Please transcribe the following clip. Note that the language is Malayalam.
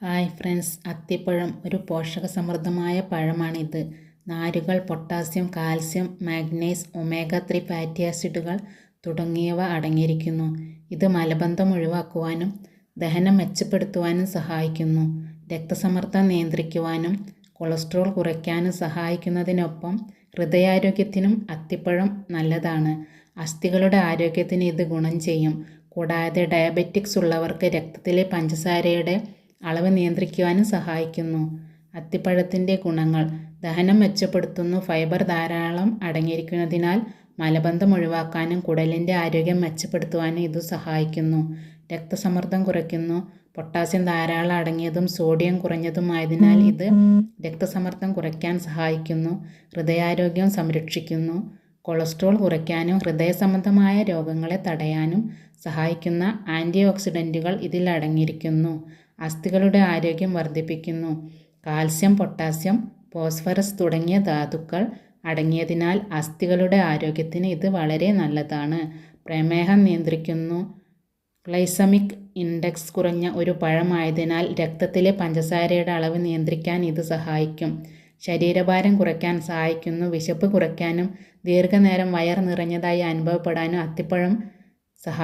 ഹായ് ഫ്രണ്ട്സ് അത്തിപ്പഴം ഒരു പോഷക സമൃദ്ധമായ പഴമാണിത്. നാരുകൾ potassium calcium magnesium omega three fatty ആസിഡുകൾ തുടങ്ങിയവ അടങ്ങിയിരിക്കുന്നു. ഇത് മലബന്ധം ഒഴിവാക്കുവാനും ദഹനം മെച്ചപ്പെടുത്തുവാനും സഹായിക്കുന്നു. രക്തസമ്മർദ്ദം നിയന്ത്രിക്കുവാനും കൊളസ്ട്രോൾ കുറയ്ക്കാനും സഹായിക്കുന്നതിനൊപ്പം ഹൃദയാരോഗ്യത്തിനും അത്തിപ്പഴം നല്ലതാണ്. അസ്ഥികളുടെ ആരോഗ്യത്തിന് ഇത് ഗുണം ചെയ്യും. കൂടാതെ ഡയബറ്റിക്സ് ഉള്ളവർക്ക് രക്തത്തിലെ പഞ്ചസാരയുടെ അളവ് നിയന്ത്രിക്കുവാനും സഹായിക്കുന്നു. അത്തിപ്പഴത്തിന്റെ ഗുണങ്ങൾ. ദഹനം മെച്ചപ്പെടുത്തുന്നു. ഫൈബർ ധാരാളം അടങ്ങിയിരിക്കുന്നതിനാൽ മലബന്ധം ഒഴിവാക്കാനും കുടലിന്റെ ആരോഗ്യം മെച്ചപ്പെടുത്തുവാനും ഇത് സഹായിക്കുന്നു. രക്തസമ്മർദ്ദം കുറയ്ക്കുന്നു. പൊട്ടാസ്യം ധാരാളം അടങ്ങിയതും സോഡിയം കുറഞ്ഞതുമായതിനാൽ ഇത് രക്തസമ്മർദ്ദം കുറയ്ക്കാൻ സഹായിക്കുന്നു. ഹൃദയാരോഗ്യം സംരക്ഷിക്കുന്നു. കൊളസ്ട്രോൾ കുറയ്ക്കാനും ഹൃദയ സംബന്ധമായ രോഗങ്ങളെ തടയാനും സഹായിക്കുന്ന ആന്റി ഓക്സിഡന്റുകൾ ഇതിൽ അടങ്ങിയിരിക്കുന്നു. അസ്ഥികളുടെ ആരോഗ്യം വർദ്ധിപ്പിക്കുന്നു. കാൽസ്യം പൊട്ടാസ്യം ഫോസ്ഫറസ് തുടങ്ങിയ ധാതുക്കൾ അടങ്ങിയതിനാൽ അസ്ഥികളുടെ ആരോഗ്യത്തിന് ഇത് വളരെ നല്ലതാണ്. പ്രമേഹം നിയന്ത്രിക്കുന്നു. ഗ്ലൈസമിക് ഇൻഡെക്സ് കുറഞ്ഞ ഒരു പഴമായതിനാൽ രക്തത്തിലെ പഞ്ചസാരയുടെ അളവ് നിയന്ത്രിക്കാൻ ഇത് സഹായിക്കും. ശരീരഭാരം കുറയ്ക്കാൻ സഹായിക്കുന്നു. വിശപ്പ് കുറയ്ക്കാനും ദീർഘനേരം വയർ നിറഞ്ഞതായി അനുഭവപ്പെടാനും അത്തിപ്പഴം സഹായിക്കും